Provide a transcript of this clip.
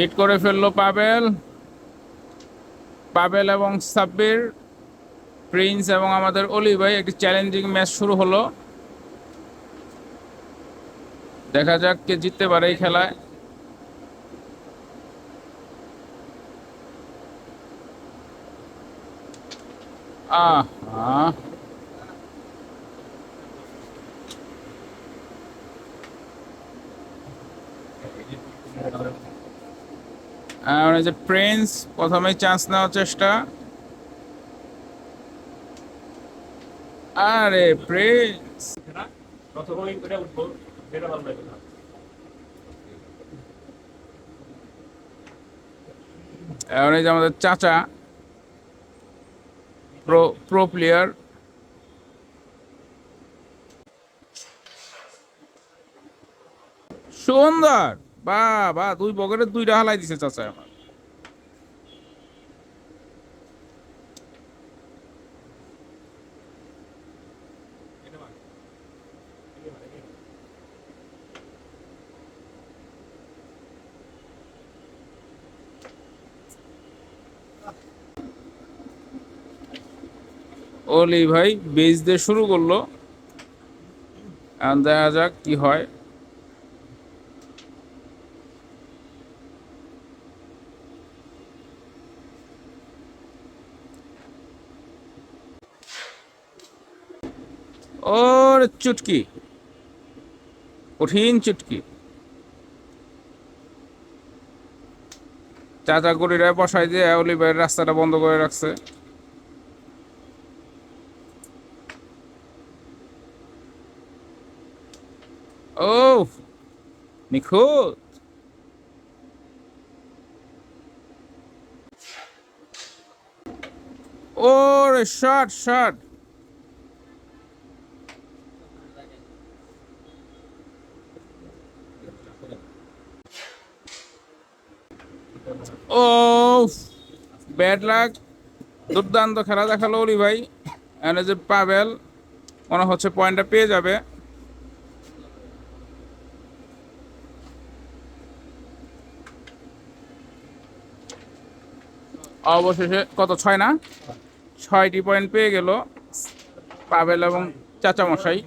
Hit করে ফেলল পাবেল। পাবেল এবং সাব্বির, প্রিন্স এবং আমাদের অলি ভাই, একটি চ্যালেঞ্জিং ম্যাচ শুরু হলো। দেখা যাক কে জিততে পারে এই খেলায়। আহ। আর যে প্রিন্স প্রথমেই চান্স নেওয়ার চেষ্টা। আরে প্রিন্স এখন এই যে আমাদের চাচা প্রো প্রো প্লেয়ার সুন্দর! বা বা দুই পকেটে দুইটা হালাই দিছে চাচা আমার। ওলি ভাই বেজ দিয়ে শুরু করল। দেখা যাক কি হয়। ওর চুটকি কঠিন চুটকি চাচা গড়িরা বসাই দিয়ে অলি ভাইয়ের রাস্তাটা বন্ধ করে রাখছে। ও নিখুঁত। ওরে শট শট ও ব্যাড লাক দুর্দান্ত খেলা দেখাল ওলি ভাই। এনে যে পাবেল মনে হচ্ছে পয়েন্টটা পেয়ে যাবে। অবশেষে কত, ছয় না? ছয়টি পয়েন্ট পেয়ে গেল। পাবেল এবং চাচামশাই।